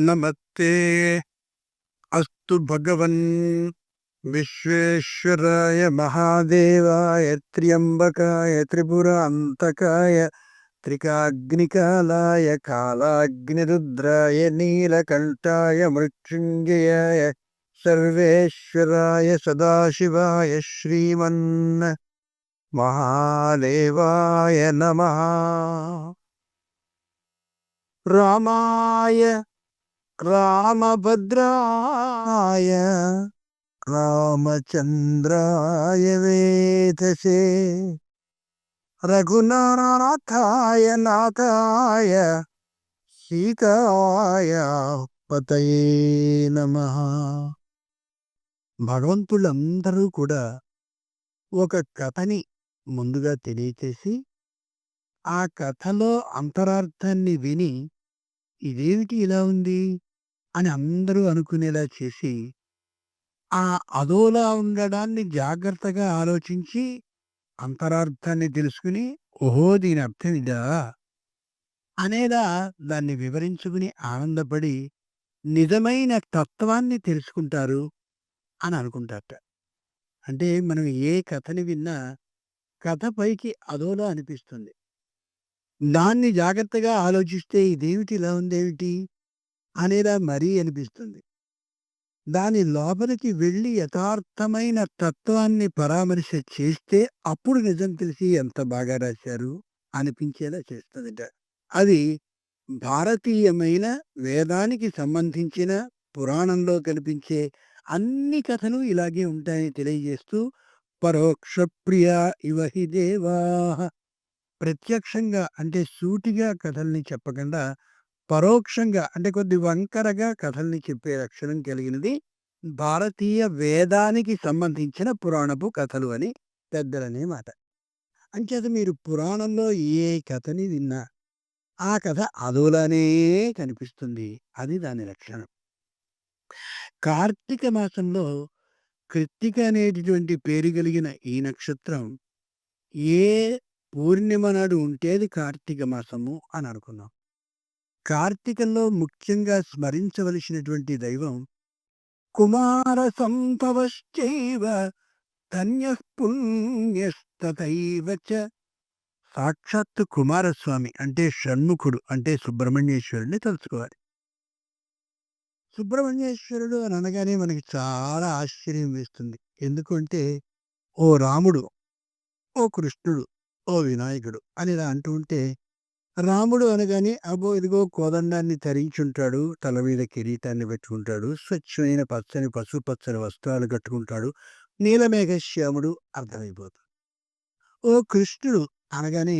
नमस्ते अस्तु भगवन् विश्वेश्वराय महादेवाय त्र्यम्बकाय त्रिपुरान्तकाय त्रिकाग्निकालाय कालाग्निरुद्राय नीलकण्ठाय मृत्युञ्जयाय सर्वेश्वराय सदाशिवाय श्रीमन् महादेवाय नमः रामाय రామభద్రాయ రామచంద్రాయ వేదసే. రఘునాథాయ నాథాయ సీతాయ పతయే నమ. భగవంతులందరూ కూడా ఒక కథని ముందుగా తెలియచేసి ఆ కథలో అంతరార్థాన్ని విని ఇదేమిటి ఇలా ఉంది? అని అందరూ అనుకునేలా చేసి ఆ అదోలా ఉండడాన్ని జాగ్రత్తగా ఆలోచించి అంతరార్థాన్ని తెలుసుకుని ఓహో దీని అర్థం ఇదా? అనేలా దాన్ని వివరించుకుని ఆనందపడి నిజమైన తత్వాన్ని తెలుసుకుంటారు అని అనుకుంటారట. అంటే మనం ఏ కథని విన్నా కథ పైకి అదోలా అనిపిస్తుంది. దాన్ని జాగ్రత్తగా ఆలోచిస్తే ఇదేమిటి ఇలా ఉందేమిటి? అనేలా మరీ అనిపిస్తుంది. దాని లోపలికి వెళ్ళి యథార్థమైన తత్వాన్ని పరామర్శ చేస్తే అప్పుడు నిజం తెలిసి ఎంత బాగా రాశారు అనిపించేలా చేస్తుందిట. అది భారతీయమైన వేదానికి సంబంధించిన పురాణంలో కనిపించే అన్ని కథలు ఇలాగే ఉంటాయని తెలియజేస్తూ పరోక్ష ప్రియ ఇవహి దేవా. ప్రత్యక్షంగా అంటే సూటిగా కథల్ని చెప్పకుండా పరోక్షంగా అంటే కొద్ది వంకరగా కథల్ని చెప్పే లక్షణం కలిగినది భారతీయ వేదానికి సంబంధించిన పురాణపు కథలు అని పెద్దలనే మాట. అంచేత మీరు పురాణంలో ఏ కథని విన్నా ఆ కథ అదోలానే కనిపిస్తుంది. అది దాని లక్షణం. కార్తీక మాసంలో కృత్తిక అనేటటువంటి పేరు కలిగిన ఈ నక్షత్రం ఏ పూర్ణిమ నాడు ఉంటే అది కార్తీక మాసము అని అనుకున్నాం. కార్తీకంలో ముఖ్యంగా స్మరించవలసినటువంటి దైవం కుమార సంభవశ్చైవ ధన్య పుణ్యస్తైవ సాక్షాత్తు కుమారస్వామి అంటే షణ్ముఖుడు అంటే సుబ్రహ్మణ్యేశ్వరుడిని తలుచుకోవాలి. సుబ్రహ్మణ్యేశ్వరుడు అని అనగానే మనకి చాలా ఆశ్చర్యం వేస్తుంది. ఎందుకంటే ఓ రాముడు ఓ కృష్ణుడు ఓ వినాయకుడు అని ఇలా అంటూ ఉంటే రాముడు అనగానే అబ్బో! ఇదిగో కోదండాన్ని ధరించుంటాడు తల మీద కిరీటాన్ని పెట్టుకుంటాడు స్వచ్ఛమైన పచ్చని పసుపచ్చని వస్త్రాలు కట్టుకుంటాడు నీలమేఘశ్యాముడు అర్థమైపోతాడు. ఓ కృష్ణుడు అనగానే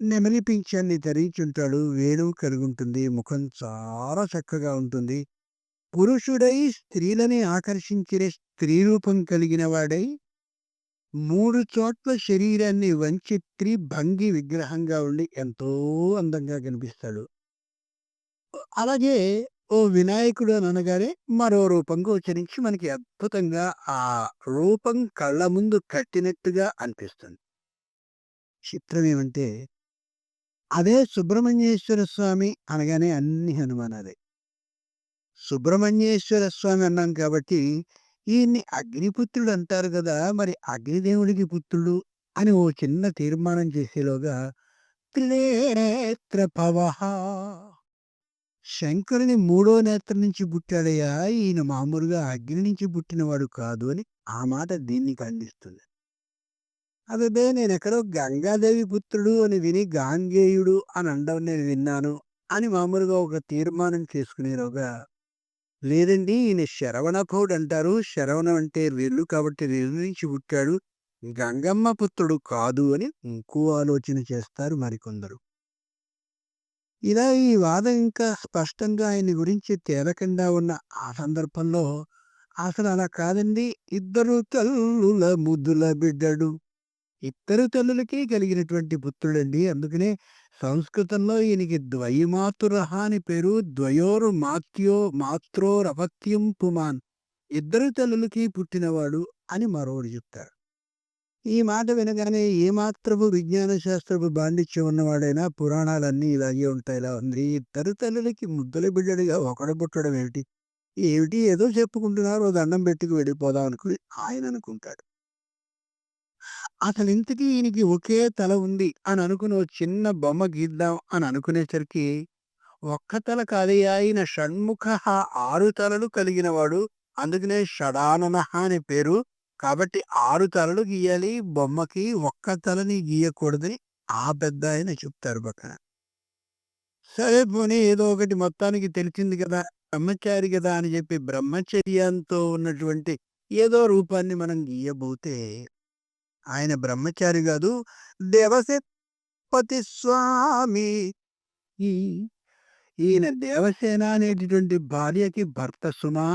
నెమలి పింఛాన్ని ధరించుంటాడు వేణువు కలుగుంటుంది ముఖం చాలా చక్కగా ఉంటుంది పురుషుడై స్త్రీలని ఆకర్షించిన స్త్రీ రూపం కలిగిన వాడై మూడు చోట్ల శరీరాన్ని వంచి త్రిభంగి విగ్రహంగా ఉండి ఎంతో అందంగా కనిపిస్తాడు. అలాగే ఓ వినాయకుడు అని అనగానే మరో రూపం గోచరించి మనకి అద్భుతంగా ఆ రూపం కళ్ళ ముందు కట్టినట్టుగా అనిపిస్తుంది. చిత్రం ఏమంటే అదే సుబ్రహ్మణ్యేశ్వర స్వామి అనగానే అన్ని హనుమానాలే. సుబ్రహ్మణ్యేశ్వర స్వామి అన్నాం కాబట్టి ఈయన్ని అగ్నిపుత్రుడు అంటారు కదా! మరి అగ్నిదేవుడికి పుత్రుడు అని ఓ చిన్న తీర్మానం చేసేలోగా త్రినేత్ర పవహ. శంకరుని మూడో నేత్రం నుంచి పుట్టాడయ్యా! ఈయన మామూలుగా అగ్ని నుంచి పుట్టినవాడు కాదు అని ఆ మాట దీన్ని ఖండిస్తుంది. అదే నేను ఎక్కడో గంగాదేవి పుత్రుడు అని విని గాంగేయుడు అని అండం నేను విన్నాను అని మామూలుగా ఒక తీర్మానం చేసుకునేలోగా లేదండి. ఈయన శరవణభవుడు అంటారు. శరవణం అంటే రెల్లు కాబట్టి రెల్లు నుంచి పుట్టాడు. గంగమ్మ పుత్రుడు కాదు అని ఇంకో ఆలోచన చేస్తారు మరికొందరు. ఇలా ఈ వాదం ఇంకా స్పష్టంగా ఆయన గురించి తేలకుండా ఉన్న ఆ సందర్భంలో అసలు అలా కాదండి. ఇద్దరు తల్లుల ముద్దుల బిడ్డడు ఇద్దరు తల్లులకి కలిగినటువంటి పుత్రుడండి. అందుకనే సంస్కృతంలో ఈయనకి ద్వైమాతురహ అని పేరు ద్వయోరు మాత్యో మాత్రోరవత్యం పుమాన్ ఇద్దరు తల్లులకి పుట్టినవాడు అని మరోడు చెప్తారు ఈ మాట వినగానే ఏమాత్రపు విజ్ఞాన శాస్త్రపు బాండిత్యం ఉన్నవాడైనా పురాణాలన్నీ ఇలాగే ఉంటాయి. ఇలా ఉంది. ఇద్దరు తల్లులకి ముద్దుల బిడ్డడిగా ఒకడు పుట్టడం ఏమిటి? ఏమిటి ఏదో చెప్పుకుంటున్నారు. దండం పెట్టుకు వెళ్ళిపోదాం అనుకుని ఆయన అనుకుంటాడు. అసలు ఇంతకీ ఈయనకి ఒకే తల ఉంది అని అనుకుని ఓ చిన్న బొమ్మ గీద్దాం అని అనుకునేసరికి ఒక్క తల కాదయ్యా ఈయన షణ్ముఖ ఆరు తలలు కలిగినవాడు అందుకనే షడానన అనే పేరు. కాబట్టి ఆరు తలలు గీయాలి. బొమ్మకి ఒక్క తలని గీయకూడదని ఆ పెద్దాయన చెప్తారు పక్కన. సరే పోనీ ఏదో ఒకటి మొత్తానికి తెలిసింది కదా! బ్రహ్మచారి కదా అని చెప్పి బ్రహ్మచర్యంతో ఉన్నటువంటి ఏదో రూపాన్ని మనం గీయబోతే ఆయన బ్రహ్మచారి కాదు దేవసేపతి స్వామి. ఈ ఈయన దేవసేన అనేటటువంటి భార్యకి భర్త సుమా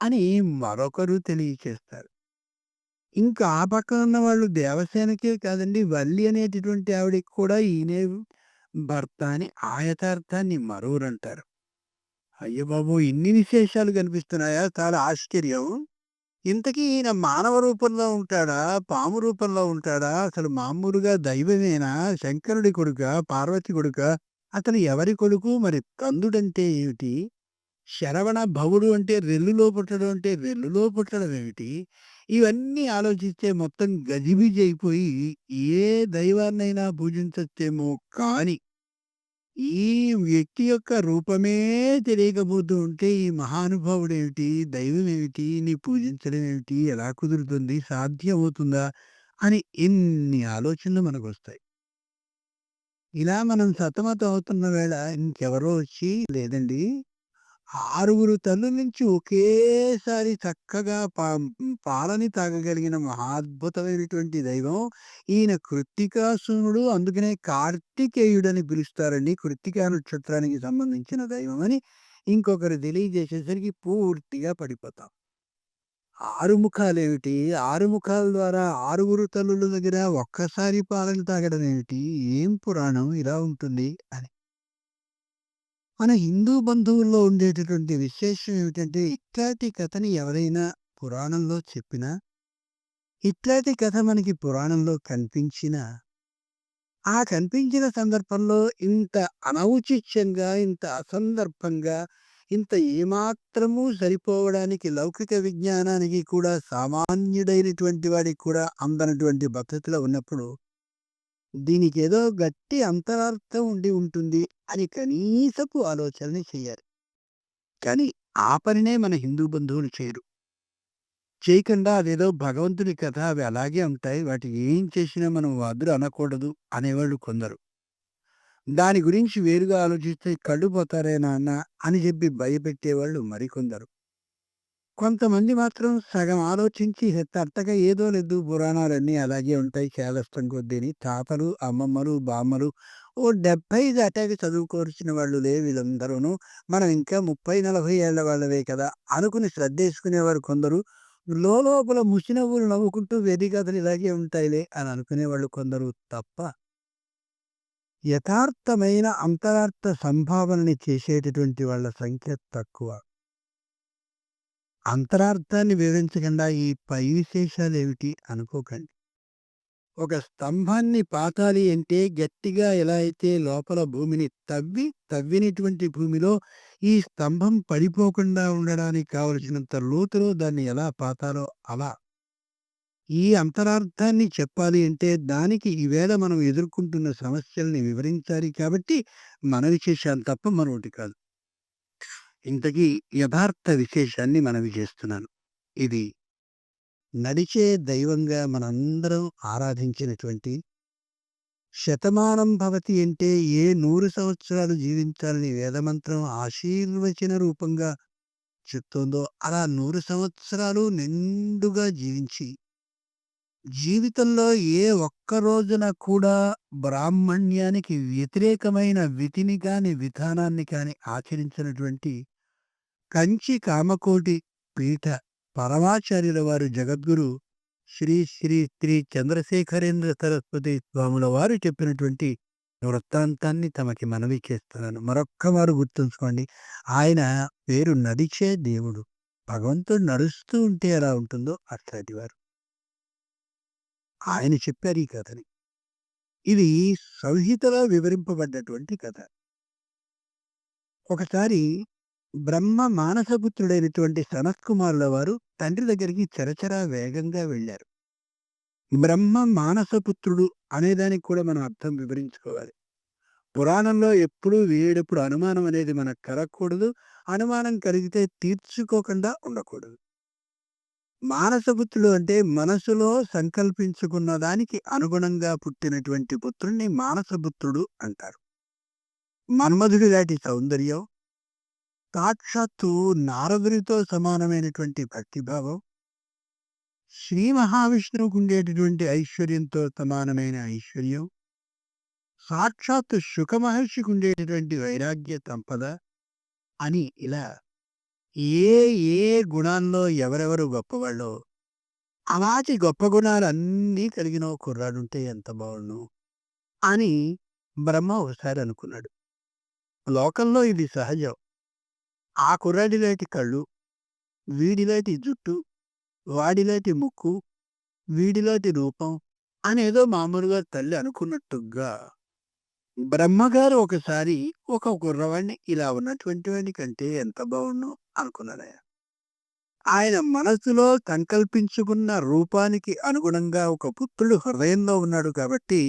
అని మరొకరు తెలియచేస్తారు. ఇంకా ఆ పక్కన ఉన్న వాళ్ళు దేవసేనకే కాదండి వల్లి అనేటటువంటి ఆవిడకి కూడా ఈయనే భర్త అని ఆయతార్థాన్ని మరోరంటారు. అయ్య బాబు ఇన్ని విశేషాలు కనిపిస్తున్నాయా? చాలా ఆశ్చర్యం. ఇంతకీ ఈయన మానవ రూపంలో ఉంటాడా? పాము రూపంలో ఉంటాడా? అసలు మామూలుగా దైవమేనా? శంకరుడి కొడుకా? పార్వతి కొడుకా? అతను ఎవరి కొడుకు? మరి కందుడంటే ఏమిటి? శరవణ భవుడు అంటే రెల్లులో పుట్టడం అంటే రెల్లులో పుట్టడం ఏమిటి? ఇవన్నీ ఆలోచిస్తే మొత్తం గజిబిజి అయిపోయి ఏ దైవాన్నైనా పూజించచ్చేమో కానీ ఈ వ్యక్తి యొక్క రూపమే తెలియకపోతూ ఉంటే ఈ మహానుభావుడేమిటి? దైవమేమిటి? నీ పూజించడం ఏమిటి? ఎలా కుదురుతుంది? సాధ్యమవుతుందా? అని ఇన్ని ఆలోచనలు మనకొస్తాయి. ఇలా మనం సతమతం అవుతున్న వేళ ఇంకెవరో వచ్చి లేదండి ఆరుగురు తల్లుల నుంచి ఒకేసారి చక్కగా పా పాలని తాగగలిగిన మహాద్భుతమైనటువంటి దైవం ఈయన కృత్తికాసునుడు. అందుకనే కార్తికేయుడని పిలుస్తారండి. కృత్తికా నక్షత్రానికి సంబంధించిన దైవం అని ఇంకొకరు తెలియజేసేసరికి పూర్తిగా పడిపోతాం. ఆరు ముఖాలేమిటి? ఆరు ముఖాల ద్వారా ఆరుగురు తల్లుల దగ్గర ఒక్కసారి పాలను తాగడం ఏమిటి? ఏం పురాణం ఇలా ఉంటుంది అని. మన హిందూ బంధువుల్లో ఉండేటటువంటి విశేషం ఏమిటంటే ఇట్లాంటి కథని ఎవరైనా పురాణంలో చెప్పినా ఇట్లాంటి కథ మనకి పురాణంలో కనిపించినా ఆ కనిపించిన సందర్భంలో ఇంత అనౌచిత్యంగా, ఇంత అసందర్భంగా, ఇంత ఏమాత్రమూ సరిపోవడానికి లౌకిక విజ్ఞానానికి కూడా సామాన్యుడైనటువంటి వాడికి కూడా అందనటువంటి పద్ధతిలో ఉన్నప్పుడు దీనికేదో గట్టి అంతరార్థం ఉండి ఉంటుంది అని కనీసపు ఆలోచనని చెయ్యాలి. కానీ ఆ పనినే మన హిందూ బంధువులు చేయరు. చేయకుండా అదేదో భగవంతుని కథ అవి అలాగే ఉంటాయి. వాటి ఏం చేసినా మనం వద్దు అనకూడదు అనేవాళ్ళు కొందరు. దాని గురించి వేరుగా ఆలోచిస్తే కళ్ళు పోతారే నాన్న అని చెప్పి భయపెట్టేవాళ్ళు మరికొందరు. కొంతమంది మాత్రం సగం ఆలోచించి తట్టగా ఏదో లేదు పురాణాలన్నీ అలాగే ఉంటాయి చేదస్తం కొద్దిని తాతలు, అమ్మమ్మలు, బామ్మలు ఓ 70 దాటాక చదువుకోవాల్సిన వాళ్ళులే వీళ్ళందరూను. మనం ఇంకా 30, 40 ఏళ్ళ వాళ్ళవే కదా! అనుకుని శ్రద్ధేసుకునేవారు కొందరు. లోలోపల ముసినవ్వులు నవ్వుకుంటూ వెర్రి కథలు ఇలాగే ఉంటాయిలే అని అనుకునేవాళ్ళు కొందరు తప్ప యథార్థమైన అంతరార్థ సంభావనని చేసేటటువంటి వాళ్ళ సంఖ్య తక్కువ. అంతరార్థాన్ని వివరించకుండా ఈ పై విశేషాలు ఏమిటి అనుకోకండి. ఒక స్తంభాన్ని పాతాలి అంటే గట్టిగా ఎలా అయితే లోపల భూమిని తవ్వి, తవ్వినటువంటి భూమిలో ఈ స్తంభం పడిపోకుండా ఉండడానికి కావలసినంత లోతులో దాన్ని ఎలా పాతాలో అలా. ఈ అంతరార్థాన్ని చెప్పాలి అంటే దానికి ఈవేళ మనం ఎదుర్కొంటున్న సమస్యల్ని వివరించాలి కాబట్టి మన విశేషాలు తప్ప మరొకటి కాదు. ఇంతకీ యథార్థ విశేషాన్ని మనవి చేస్తున్నాను. ఇది నడిచే దైవంగా మనందరం ఆరాధించినటువంటి శతమానం భవతి అంటే ఏ నూరు సంవత్సరాలు జీవించాలని వేదమంత్రం ఆశీర్వచన రూపంగా చెప్తోందో అలా నూరు సంవత్సరాలు నిండుగా జీవించి జీవితంలో ఏ ఒక్క రోజున కూడా బ్రాహ్మణ్యానికి వ్యతిరేకమైన విధిని కాని విధానాన్ని కానీ ఆచరించినటువంటి కంచి కామకోటి పీఠ పరమాచార్యుల వారు జగద్గురు శ్రీ శ్రీ శ్రీ చంద్రశేఖరేంద్ర సరస్వతి స్వాముల వారు చెప్పినటువంటి వృత్తాంతాన్ని తమకి మనవి చేస్తున్నాను. మరొక్కమారు గుర్తుంచుకోండి. ఆయన పేరు నడిచే దేవుడు. భగవంతుడు నడుస్తూ ఉంటే ఎలా ఉంటుందో అట్లాంటివారు. ఆయన చెప్పారు ఈ కథని. ఇది సంహితలో వివరింపబడ్డటువంటి కథ. ఒకసారి బ్రహ్మ మానసపుత్రుడైనటువంటి సనత్కుమారుల వారు తండ్రి దగ్గరికి చరచరా వేగంగా వెళ్ళారు. బ్రహ్మ మానసపుత్రుడు అనేదానికి కూడా మనం అర్థం వివరించుకోవాలి. పురాణంలో ఎప్పుడూ వేడప్పుడు అనుమానం అనేది మనకు కలగకూడదు. అనుమానం కలిగితే తీర్చుకోకుండా ఉండకూడదు. మానసపుత్రుడు అంటే మనసులో సంకల్పించుకున్న దానికి అనుగుణంగా పుట్టినటువంటి పుత్రుణ్ణి మానసపుత్రుడు అంటారు. మన్మధుడి లాంటి సౌందర్యం, సాక్షాత్తు నారదునితో సమానమైనటువంటి భక్తిభావం, శ్రీ మహావిష్ణువుకు ఉండేటటువంటి ఐశ్వర్యంతో సమానమైన ఐశ్వర్యం, సాక్షాత్తు శుక మహర్షికి ఉండేటటువంటి వైరాగ్య సంపద అని ఇలా ఏ ఏ గుణాల్లో ఎవరెవరు గొప్పవాళ్ళో అలాంటి గొప్ప గుణాలన్నీ కలిగిన కుర్రాడుంటే ఎంత బాగుండు అని బ్రహ్మ ఒకసారి అనుకున్నాడు. లోకంలో ఇది సహజం. ఆ కుర్రాడిలాంటి కళ్ళు, వీడిలాంటి జుట్టు, వాడిలాంటి ముక్కు, వీడిలాంటి రూపం అనేదో మామూలుగా తల్లి అనుకున్నట్టుగా బ్రహ్మగారు ఒకసారి ఒక కుర్రవాడిని ఇలా ఉన్నటువంటి వాడి కంటే ఎంత బాగుండు అనుకున్నాడాయన. ఆయన మనసులో సంకల్పించుకున్న రూపానికి అనుగుణంగా ఒక పుత్రుడు హృదయంలో ఉన్నాడు కాబట్టి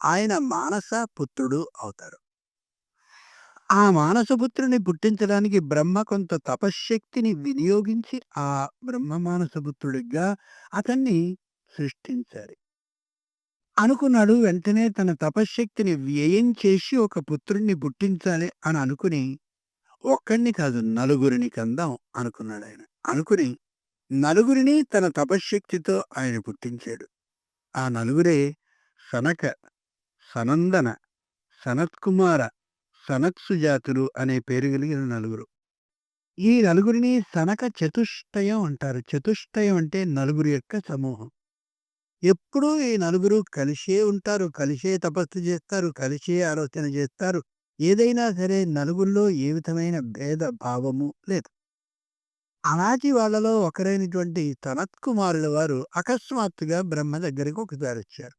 ఆయన మానస పుత్రుడు అవుతారు. ఆ మానసపుత్రుని పుట్టించడానికి బ్రహ్మ కొంత తపశ్శక్తిని వినియోగించి ఆ బ్రహ్మ మానసపుత్రుడిగా అతన్ని సృష్టించారు. అనుకున్నాడు వెంటనే తన తపశ్శక్తిని వ్యయం చేసి ఒక పుత్రుణ్ణి పుట్టించాలి అని అనుకుని ఒక్కడిని కాదు నలుగురిని కందాం అనుకున్నాడాయన. అనుకుని నలుగురిని తన తపశ్శక్తితో ఆయన పుట్టించాడు. ఆ నలుగురే సనక, సనందన, సనత్కుమార, సనత్సుజాతులు అనే పేరు కలిగిన నలుగురు. ఈ నలుగురిని సనక చతుష్టయం అంటారు. చతుష్టయం అంటే నలుగురు యొక్క సమూహం. ఎప్పుడూ ఈ నలుగురు కలిసే ఉంటారు. కలిసే తపస్సు చేస్తారు. కలిసే ఆలోచన చేస్తారు. ఏదైనా సరే నలుగురిలో ఏ విధమైన భేద భావము లేదు. అలాంటి వాళ్ళలో ఒకరైనటువంటి తనత్కుమారుల వారు అకస్మాత్తుగా బ్రహ్మ దగ్గరికి ఒకసారొచ్చారు.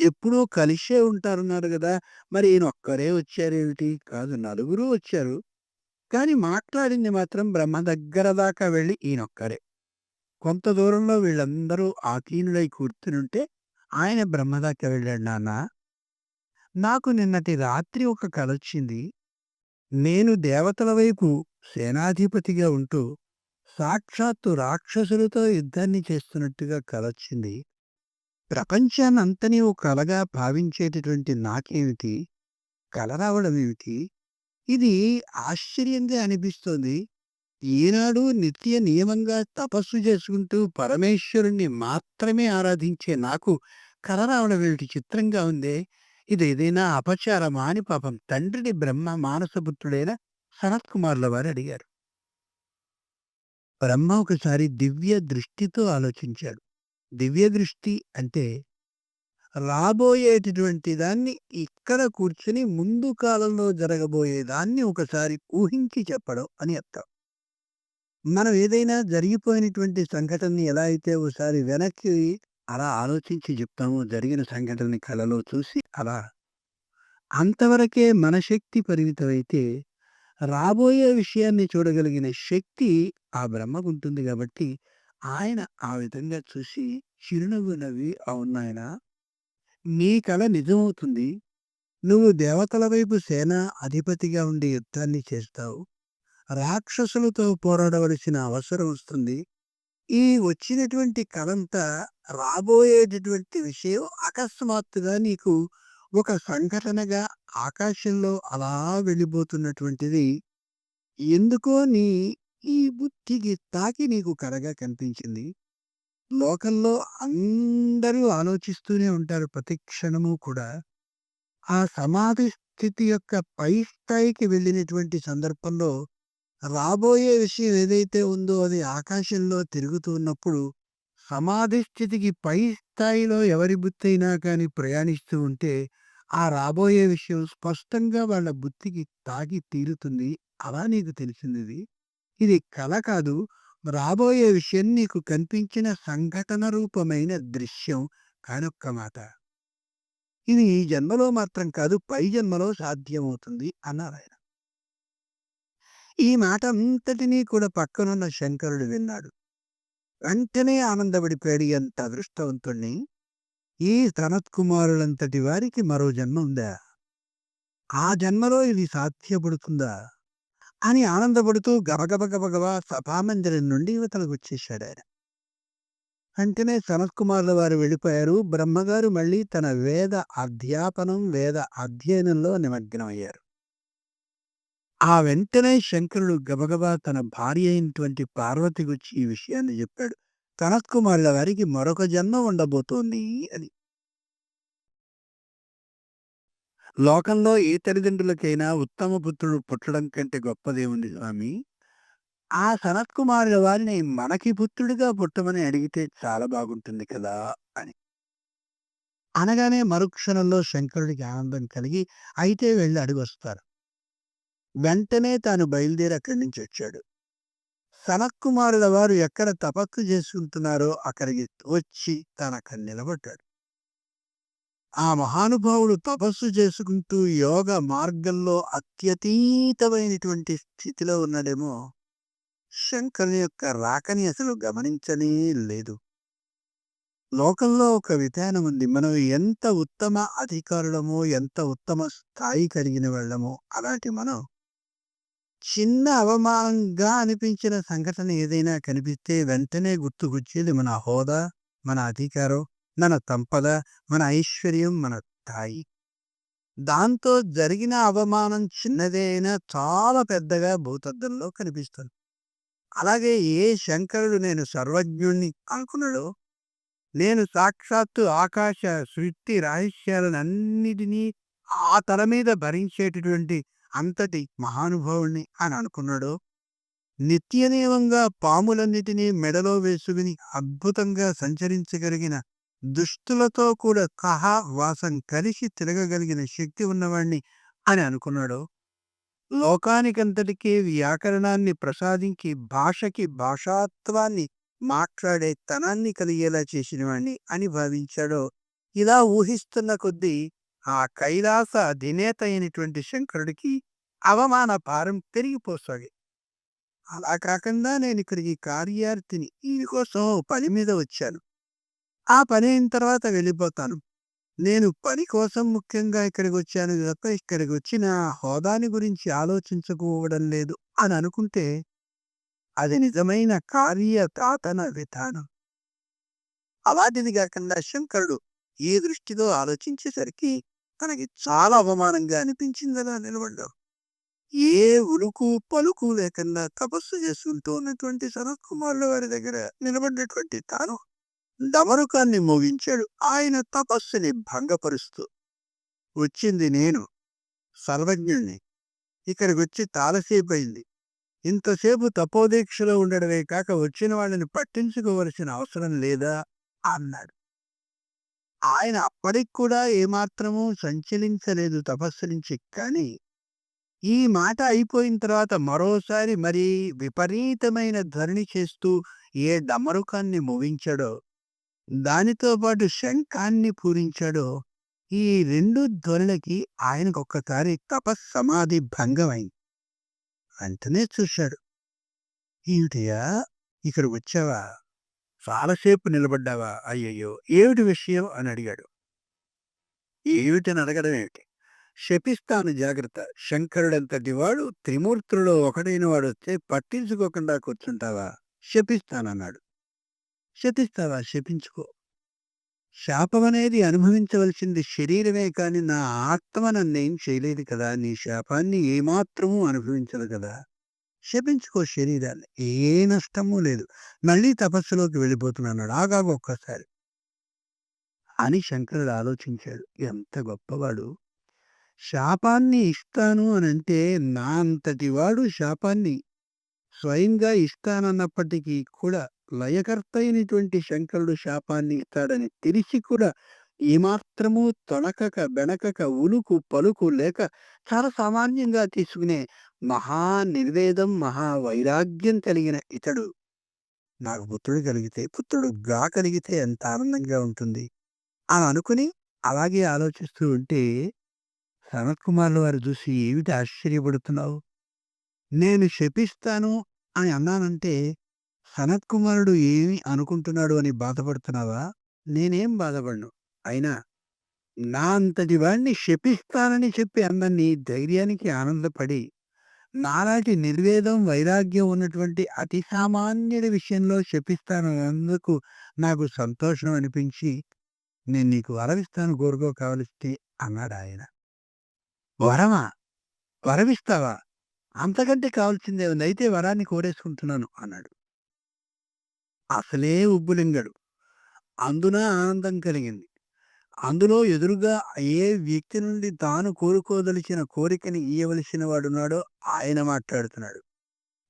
ఎప్పుడూ కలిసే ఉంటారన్నారు కదా మరి ఈయనొక్కరే వచ్చారేమిటి? కాదు నలుగురు వచ్చారు. కానీ మాట్లాడింది మాత్రం బ్రహ్మ దగ్గర దాకా వెళ్ళి ఈయనొక్కరే. కొంత దూరంలో వీళ్ళందరూ ఆసీనులై కూర్చునుంటే ఆయన బ్రహ్మ దాకా వెళ్ళాడు నాన్నా. నాకు నిన్నటి రాత్రి ఒక కలొచ్చింది. నేను దేవతల వైపు సేనాధిపతిగా ఉంటూ సాక్షాత్తు రాక్షసులతో యుద్ధాన్ని చేస్తున్నట్టుగా కలొచ్చింది. ప్రపంచాన్నంతని ఓ కలగా భావించేటటువంటి నాకేమిటి? కళ రావడం ఏమిటి ఇది ఆశ్చర్యంగా అనిపిస్తోంది. ఈనాడు నిత్య నియమంగా తపస్సు చేసుకుంటూ పరమేశ్వరుణ్ణి మాత్రమే ఆరాధించే నాకు కళ రావడం ఏమిటి చిత్రంగా ఉందే. ఇదేదైనా అపచారమా అని పాపం తండ్రిని బ్రహ్మ మానసపుత్రుడైన సనత్కుమారుల వారు అడిగారు. బ్రహ్మ ఒకసారి దివ్య దృష్టితో ఆలోచించాడు. దివ్య దృష్టి అంటే రాబోయేటటువంటి దాన్ని ఇక్కడ కూర్చుని ముందు కాలంలో జరగబోయే దాన్ని ఒకసారి ఊహించి చెప్పడం అని అర్థం. మనం ఏదైనా జరిగిపోయినటువంటి సంఘటనని ఎలా అయితే ఓసారి వెనక్కి అలా ఆలోచించి చెప్తామో జరిగిన సంఘటనని కలలో చూసి అలా. అంతవరకే మన శక్తి పరిమితమైతే రాబోయే విషయాన్ని చూడగలిగిన శక్తి ఆ బ్రహ్మకుంటుంది కాబట్టి ఆయన ఆ విధంగా చూసి చిరునవ్వు నవ్వి అవును నాయనా! నీ కళ నిజమవుతుంది. నువ్వు దేవతల వైపు సేనా అధిపతిగా ఉండి యుద్ధాన్ని చేస్తావు. రాక్షసులతో పోరాడవలసిన అవసరం వస్తుంది. ఈ వచ్చినటువంటి కలంతా రాబోయేటటువంటి విషయం అకస్మాత్తుగా నీకు ఒక సంఘటనగా ఆకాశంలో అలా వెళ్ళిపోతున్నటువంటిది ఎందుకో నీ ఈ బుద్ధికి తాకి నీకు కరగా కనిపించింది. లోకంలో అందరూ ఆలోచిస్తూనే ఉంటారు ప్రతి క్షణము కూడా. ఆ సమాధి స్థితి యొక్క పై స్థాయికి వెళ్ళినటువంటి సందర్భంలో రాబోయే విషయం ఏదైతే ఉందో అది ఆకాశంలో తిరుగుతూ ఉన్నప్పుడు సమాధి స్థితికి పై స్థాయిలో ఎవరి బుద్ధైనా కానీ ప్రయాణిస్తూ ఉంటే ఆ రాబోయే విషయం స్పష్టంగా వాళ్ళ బుద్ధికి తాకి తీరుతుంది. అలా నీకు తెలిసింది ఇది కల కాదు. రాబోయే విషయం నీకు కనిపించిన సంఘటన రూపమైన దృశ్యం కానొక్క మాట. ఇది ఈ జన్మలో మాత్రం కాదు పై జన్మలో సాధ్యమవుతుంది అన్నారాయన. ఈ మాట అంతటినీ కూడా పక్కనున్న శంకరుడు విన్నాడు. వెంటనే ఆనందపడిపోయాడు. ఎంత అదృష్టవంతుణ్ణి! ఈ సనత్కుమారులంతటి వారికి మరో జన్మ ఉందా? ఆ జన్మలో ఇది సాధ్యపడుతుందా? అని ఆనందపడుతూ గబగబ గబగబా సభామందిరం నుండి ఇవతలకొచ్చేశాడాయన. వెంటనే సనత్కుమారుల వారు వెళ్ళిపోయారు. బ్రహ్మగారు మళ్ళీ తన వేద అధ్యాపనం, వేద అధ్యయనంలో నిమగ్నమయ్యారు. ఆ వెంటనే శంకరుడు గబగబా తన భార్య అయినటువంటి పార్వతికొచ్చి ఈ విషయాన్ని చెప్పాడు. సనత్కుమారుల వారికి మరొక జన్మ ఉండబోతోంది అని. లోకంలో ఏ తల్లిదండ్రులకైనా ఉత్తమ పుత్రుడు పుట్టడం కంటే గొప్పదేముంది స్వామి. ఆ సనత్కుమారుల వారిని మనకి పుత్రుడిగా పుట్టమని అడిగితే చాలా బాగుంటుంది కదా! అని. అనగానే మరుక్షణంలో శంకరుడికి ఆనందం కలిగి అయితే వెళ్ళి అడిగొస్తారు. వెంటనే తాను బయలుదేరి అక్కడి నుంచి వచ్చాడు సనత్కుమారుల వారు ఎక్కడ తపస్సు చేసుకుంటున్నారో అక్కడికి వచ్చి తనక్కడ నిలబడ్డాడు. ఆ మహానుభావుడు తపస్సు చేసుకుంటూ యోగ మార్గంలో అత్యతీతమైనటువంటి స్థితిలో ఉన్నాడేమో! శంకరుని యొక్క రాకని అసలు గమనించనే లేదు. లోకంలో ఒక విధానం ఉంది. మనం ఎంత ఉత్తమ అధికారులమో, ఎంత ఉత్తమ స్థాయి కలిగిన వాళ్ళమో అలాంటి మనం చిన్న అవమానంగా అనిపించిన సంఘటన ఏదైనా కనిపిస్తే వెంటనే గుర్తుకొచ్చేది మన హోదా, మన అధికారం, మన సంపద, మన ఐశ్వర్యం, మన స్థాయి. దాంతో జరిగిన అవమానం చిన్నదే అయినా చాలా పెద్దగా భూతద్దంలో కనిపిస్తుంది. అలాగే ఏ శంకరుడు నేను సర్వజ్ఞుణ్ణి అనుకున్నాడు నేను సాక్షాత్తు ఆకాశ సృష్టి రహస్యాలన్నిటినీ ఆ తల మీద భరించేటటువంటి అంతటి మహానుభావుణ్ణి అని అనుకున్నాడు నిత్యనియమంగా పాములన్నిటినీ మెడలో వేసుకుని అద్భుతంగా సంచరించగలిగిన దుష్టులతో కూడా కహా వాసం కలిసి తిరగగలిగిన శక్తి ఉన్నవాణ్ణి అని అనుకున్నాడో, లోకానికంతటికీ వ్యాకరణాన్ని ప్రసాదించి భాషకి భాషాత్వాన్ని మాట్లాడే తనాన్ని కలిగేలా చేసినవాణ్ణి అని భావించాడో, ఇలా ఊహిస్తున్న కొద్దీ ఆ కైలాస అధినేత అయినటువంటి శంకరుడికి అవమాన భారం పెరిగిపోసాగి. అలా కాకుండా నేనిక్కడికి కార్యార్థిని. దీనికోసం పని మీద వచ్చాను. ఆ పని అయిన తర్వాత వెళ్ళిపోతాను. నేను పని కోసం ముఖ్యంగా ఇక్కడికొచ్చాను తప్ప ఇక్కడికొచ్చి నా హోదాని గురించి ఆలోచించుకోవడం లేదు అని అనుకుంటే అది నిజమైన కార్యతాతన విధానం. అలాంటిది కాకుండా శంకరుడు ఏ దృష్టితో ఆలోచించేసరికి తనకి చాలా అవమానంగా అనిపించిందలా నిలబడ్డావు ఏ ఉలుకు పలుకు లేకుండా తపస్సు చేసుకుంటూ ఉన్నటువంటి సనత్కుమారుల వారి దగ్గర నిలబడినటువంటి తాను డమరుకాన్ని ముగించాడు ఆయన తపస్సుని భంగపరుస్తూ. వచ్చింది నేను. సర్వజ్ఞుణ్ణి. ఇక్కడికొచ్చి చాలాసేపయింది. ఇంతసేపు తపోదీక్షలో ఉండడమే కాక వచ్చిన వాళ్ళని పట్టించుకోవలసిన అవసరం లేదా? అన్నాడు. ఆయన అప్పటికి కూడా ఏమాత్రమూ సంచలించలేదు తపస్సు నుంచి. కానీ ఈ మాట అయిపోయిన తర్వాత మరోసారి మరీ విపరీతమైన ధ్వని చేస్తూ ఏ డమరుకాన్ని మోగించాడో, దానితో పాటు శంఖాన్ని పూరించాడో, ఈ రెండు ధ్వనులకి ఆయనకొక్కసారి తపస్సమాధి భంగమైంది. వెంటనే చూశాడు. ఏమిటయ్యా! వచ్చావా చాలాసేపు నిలబడ్డావా? అయ్యయ్యో! ఏమిటి విషయం? అని అడిగాడు. ఏమిటని అడగడం ఏమిటి? శపిస్తాను జాగ్రత్త. శంకరుడంతటి వాడు త్రిమూర్తులలో ఒకడైన వస్తే పట్టించుకోకుండా కూర్చుంటావా? శపిస్తానన్నాడు. శపిస్తావా? శపించుకో. శాపం అనేది అనుభవించవలసింది శరీరమే కాని నా ఆత్మ నన్నేం చేయలేదు కదా! నీ శాపాన్ని ఏమాత్రమూ అనుభవించదు కదా! శపించుకో శరీరాన్ని. ఏ నష్టమూ లేదు. మళ్ళీ తపస్సులోకి వెళ్ళిపోతున్నాడు ఆగాగు ఒక్కసారి. అని శంకరుడు ఆలోచించాడు. ఎంత గొప్పవాడు! శాపాన్ని ఇస్తాను అనంటే నా అంతటి వాడు శాపాన్ని స్వయంగా ఇస్తానన్నప్పటికీ కూడా లయకర్త అయినటువంటి శంకరుడు శాపాన్ని ఇస్తాడని తెలిసి కూడా ఏమాత్రమూ తొణకక, బెణకక, ఉలుకు పలుకు లేక చాలా సామాన్యంగా తీసుకునే మహా నిర్వేదం, మహా వైరాగ్యం కలిగిన ఇతడు. నాకు పుత్రుడు కలిగితే పుత్రుడు గా కలిగితే ఎంత ఆనందంగా ఉంటుంది? అని అనుకుని అలాగే ఆలోచిస్తూ ఉంటే సనత్ కుమార్ల వారు చూసి ఏమిటి ఆశ్చర్యపడుతున్నావు? నేను శపిస్తాను అని అన్నానంటే సనత్ కుమారుడు ఏమి అనుకుంటున్నాడు అని బాధపడుతున్నావా? నేనేం బాధపడను. అయినా నా అంతటి వాడిని శపిస్తానని చెప్పి అన్న ధైర్యానికి ఆనందపడి నాలాంటి నిర్వేదం వైరాగ్యం ఉన్నటువంటి అతి సామాన్యుడి విషయంలో శపిస్తాను అందుకు నాకు సంతోషం అనిపించి నేను నీకు వరమిస్తాను కోరుకో కావలిస్తే అన్నాడు ఆయన. వరమా? వరమిస్తావా? అంతకంటే కావాల్సిందే ఉంది అయితే వరాన్ని కోరేసుకుంటున్నాను అన్నాడు. అసలే ఉబ్బులింగడు. అందున ఆనందం కలిగింది. అందులో ఎదురుగా ఏ వ్యక్తి నుండి తాను కోరుకోదలిచిన కోరికని ఇయ్యవలసిన వాడున్నాడో ఆయన మాట్లాడుతున్నాడు.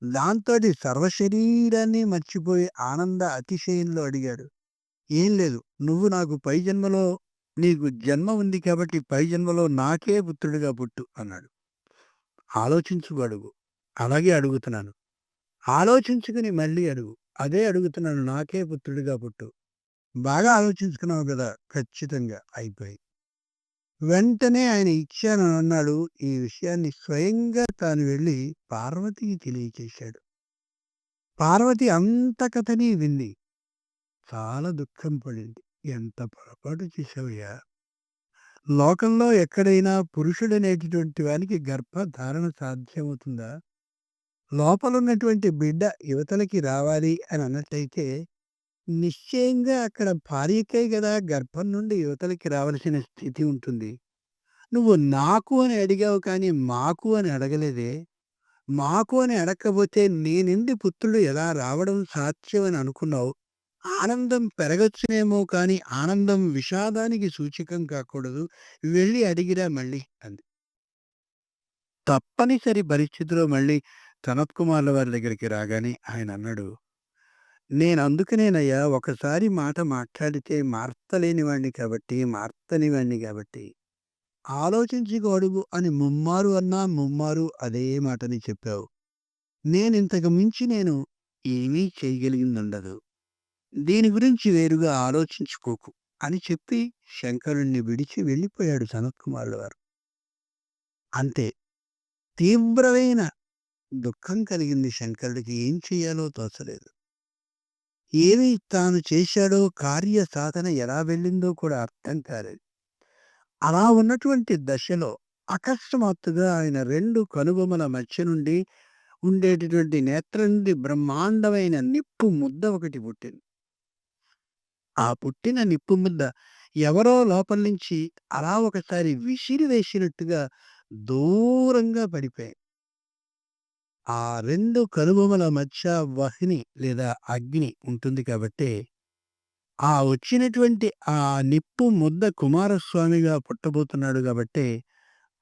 దాంతో సర్వశరీరాన్ని మర్చిపోయి ఆనంద అతిశయంలో అడిగాడు. ఏం లేదు నువ్వు నాకు పై జన్మలో నీకు జన్మ ఉంది కాబట్టి పై జన్మలో నాకే పుత్రుడిగా పుట్టు అన్నాడు. ఆలోచించుకు అడుగు. అలాగే అడుగుతున్నాను. ఆలోచించుకుని మళ్ళీ అడుగు. అదే అడుగుతున్నాను. నాకే పుత్రుడిగా పుట్టు. బాగా ఆలోచించుకున్నావు కదా! ఖచ్చితంగా అయిపోయి. వెంటనే ఆయన ఇచ్చాను అన్నాడు. ఈ విషయాన్ని స్వయంగా తాను వెళ్ళి పార్వతికి తెలియచేశాడు. పార్వతి అంత కథని వింది. చాలా దుఃఖం పడింది. ఎంత పొరపాటు చేసావయ్యా లోకంలో ఎక్కడైనా పురుషుడనేటటువంటి వానికి గర్భధారణ సాధ్యమవుతుందా? లోపల ఉన్నటువంటి బిడ్డ యువతలకి రావాలి అని అన్నట్టయితే నిశ్చయంగా అక్కడ భార్యకే కదా గర్భం నుండి యువతలకి రావాల్సిన స్థితి ఉంటుంది. నువ్వు నాకు అని అడిగావు కానీ మాకు అని అడగలేదే. మాకు అని అడగకపోతే నీ పుత్రుడు ఎలా రావడం సాధ్యం అని అనుకున్నావు? ఆనందం పెరగచ్చునేమో కానీ ఆనందం విషాదానికి సూచకం కాకూడదు. వెళ్ళి అడిగిరా మళ్ళీ అంది. తప్పనిసరి పరిస్థితిలో మళ్ళీ సనత్ కుమార్ల వారి దగ్గరికి రాగానే ఆయన అన్నాడు నేను అందుకనేనయ్యా ఒకసారి మాట మాట్లాడితే మార్తలేని వాడిని కాబట్టి మార్తని వాడిని కాబట్టి ఆలోచించి అడుగు అని ముమ్మారు అన్నా ముమ్మారు అదే మాటని చెప్పావు. నేను ఇంతకు మించి నేను ఏమీ చేయగలిగిందుండదు. దీని గురించి వేరుగా ఆలోచించుకోకు అని చెప్పి శంకరుణ్ణి విడిచి వెళ్ళిపోయాడు సనత్కుమారుల వారు. అంతే. తీవ్రమైన దుఃఖం కలిగింది. శంకరుడికి ఏం చెయ్యాలో తోచలేదు. ఏమి తాను చేశాడో కార్య సాధన ఎలా వెళ్ళిందో కూడా అర్థం కాలేదు. అలా ఉన్నటువంటి దశలో అకస్మాత్తుగా ఆయన రెండు కనుబొమల మధ్య నుండి ఉండేటటువంటి నేత్రం నుండి బ్రహ్మాండమైన నిప్పు ముద్ద ఒకటి పుట్టింది. ఆ పుట్టిన నిప్పు ముద్ద ఎవరో లోపల నుంచి అలా ఒకసారి విసిరి వేసినట్టుగా దూరంగా పడిపోయాయి ఆ రెండు కనుబొమల మధ్య వహిని లేదా అగ్ని ఉంటుంది కాబట్టి ఆ వచ్చినటువంటి ఆ నిప్పు ముద్ద కుమారస్వామిగా పుట్టబోతున్నాడు కాబట్టి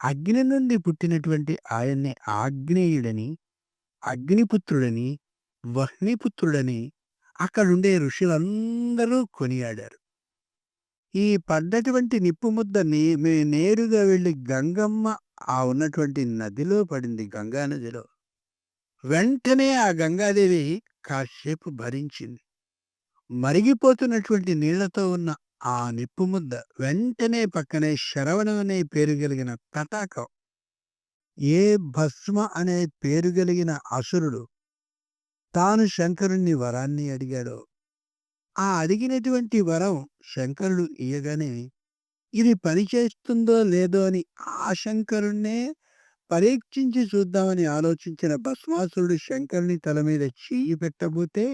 అగ్ని నుండి పుట్టినటువంటి ఆయన్ని ఆగ్నేయుడని అగ్నిపుత్రుడని వహ్నిపుత్రుడని అక్కడుండే ఋషులందరూ కొనియాడారు. ఈ పడ్డటువంటి నిప్పు ముద్ద నే నేరుగా వెళ్ళి గంగమ్మ ఆ ఉన్నటువంటి నదిలో పడింది గంగా నదిలో. వెంటనే ఆ గంగాదేవి కాసేపు భరించింది. మరిగిపోతున్నటువంటి నీళ్ళతో ఉన్న ఆ నిప్పు ముద్ద వెంటనే పక్కనే శరవణం అనే పేరు కలిగిన తటాకం ఏ భస్మ అనే పేరు కలిగిన అసురుడు తాను శంకరుణ్ణి వరాన్ని అడిగాడో. ఆ అడిగినటువంటి వరం శంకరుడు ఇయ్యగానే ఇది పనిచేస్తుందో లేదో అని ఆ శంకరుణ్ణే పరీక్షించి చూద్దామని ఆలోచించిన భస్మాసురుడు శంకరుని తల మీద చెయ్యి పెట్టబోతే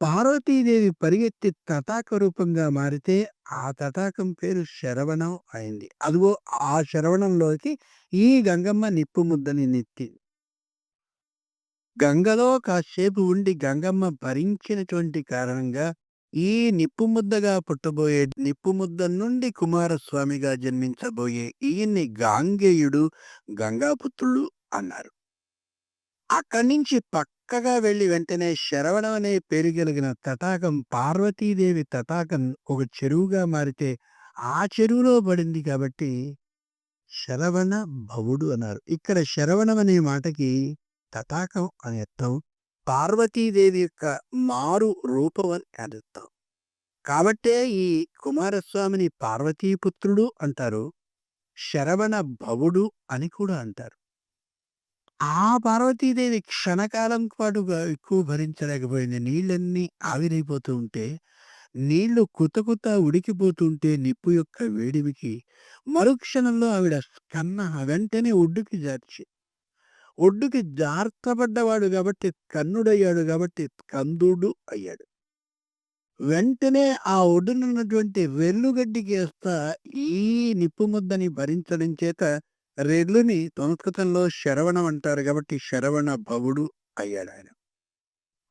పార్వతీదేవి పరిగెత్తి తటాక రూపంగా మారితే ఆ తటాకం పేరు శరవణం అయింది. అదిగో ఆ శరవణంలోకి ఈ గంగమ్మ నిప్పు ముద్దని నెత్తింది. గంగలో కాసేపు ఉండి గంగమ్మ భరించినటువంటి కారణంగా ఈ నిప్పు ముద్దగా పుట్టబోయే నిప్పు ముద్ద నుండి కుమారస్వామిగా జన్మించబోయే ఈయన్ని గాంగేయుడు గంగాపుత్రుడు అన్నారు. అక్కడి నుంచి పక్కగా వెళ్ళి వెంటనే శరవణం అనే పేరు కలిగిన తటాకం పార్వతీదేవి తటాకం ఒక చెరువుగా మారితే ఆ చెరువులో పడింది కాబట్టి శరవణ భవుడు అన్నారు. ఇక్కడ శరవణం అనే మాటకి తటాకం అని అర్థం పార్వతీదేవి యొక్క మారు రూపం అని అర్థం కాబట్టే ఈ కుమారస్వామిని పార్వతీపుత్రుడు అంటారు శరవణ భవుడు అని కూడా అంటారు. ఆ పార్వతీదేవి క్షణకాలం పాటుగా ఎక్కువ భరించలేకపోయింది. నీళ్ళన్నీ ఆవిరైపోతూ ఉంటే నీళ్ళు కుత కుత ఉడికిపోతుంటే నిప్పు యొక్క వేడిమికి మరుక్షణంలో ఆవిడ కన్న వెంటనే ఒడ్డుకి జార్చి ఒడ్డుకి జార్చబడ్డవాడు కాబట్టి కన్నుడయ్యాడు కాబట్టి కందుడు అయ్యాడు. వెంటనే ఆ ఒడ్డునున్నటువంటి వెల్లుగడ్డికి వేస్తా ఈ నిప్పు ముద్దని భరించడం చేత రెల్లుని సంస్కృతంలో శరవణం అంటారు కాబట్టి శరవణ భవుడు అయ్యాడు ఆయన.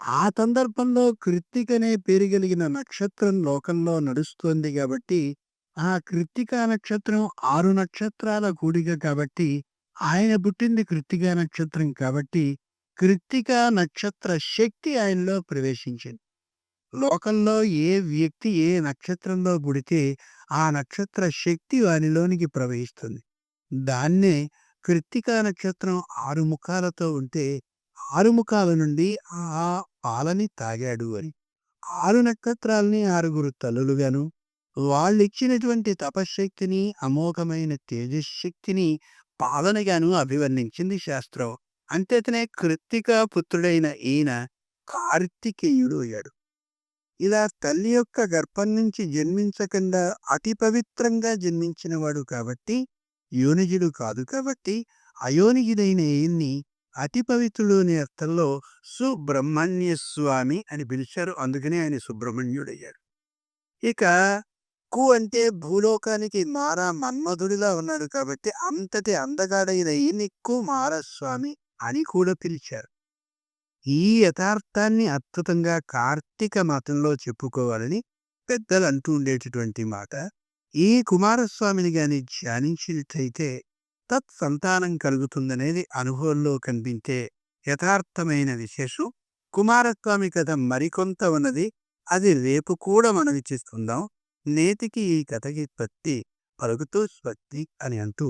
ఆ సందర్భంలో కృత్తికనే పేరు కలిగిన నక్షత్రం లోకంలో నడుస్తోంది కాబట్టి ఆ కృత్తికా నక్షత్రం ఆరు నక్షత్రాల కూడిక కాబట్టి ఆయన పుట్టింది కృత్తికా నక్షత్రం కాబట్టి కృత్తికా నక్షత్ర శక్తి ఆయనలో ప్రవేశించింది. లోకంలో ఏ వ్యక్తి ఏ నక్షత్రంలో పుడితే ఆ నక్షత్ర శక్తి వానిలోనికి ప్రవహిస్తుంది. దాన్నే కృత్తికా నక్షత్రం ఆరు ముఖాలతో ఉంటే ఆరు ముఖాల నుండి ఆ పాలని తాగాడు అని. ఆరు నక్షత్రాల్ని ఆరుగురు తల్లులుగాను వాళ్ళిచ్చినటువంటి తపశ్శక్తిని అమోఘమైన తేజశక్తిని పాలనగాను అభివర్ణించింది శాస్త్రం అంతేతనే కృత్తిక పుత్రుడైన ఈయన కార్తికేయుడు అయ్యాడు. ఇలా తల్లి యొక్క గర్భం నుంచి జన్మించకుండా అతి పవిత్రంగా జన్మించినవాడు కాబట్టి యోనిజుడు కాదు కాబట్టి అయోనిజుడైన ఈయన్ని అతి పవిత్రుడు అనే అర్థంలో సుబ్రహ్మణ్య స్వామి అని పిలిచారు. అందుకనే ఆయన సుబ్రహ్మణ్యుడయ్యాడు. ఇక కు అంటే భూలోకానికి మారా మన్మధుడిలా ఉన్నాడు కాబట్టి అంతటి అందగాడైన ఈయన్ని కుమారస్వామి అని కూడా పిలిచారు. ఈ యథార్థాన్ని అద్భుతంగా కార్తీక మతంలో చెప్పుకోవాలని పెద్దలు అంటూ ఉండేటటువంటి మాట. ఈ కుమారస్వామిని గాని ధ్యానించినట్లయితే తత్సంతానం కలుగుతుందనేది అనుభవంలో కనిపించే యథార్థమైన విశేషం. కుమారస్వామి కథ మరికొంత ఉన్నది. అది రేపు కూడా మనం ఇచ్చేసుకుందాం నేతికి ఈ కథకి పత్తి పలుకుతూ స్వస్తి అని అంటూ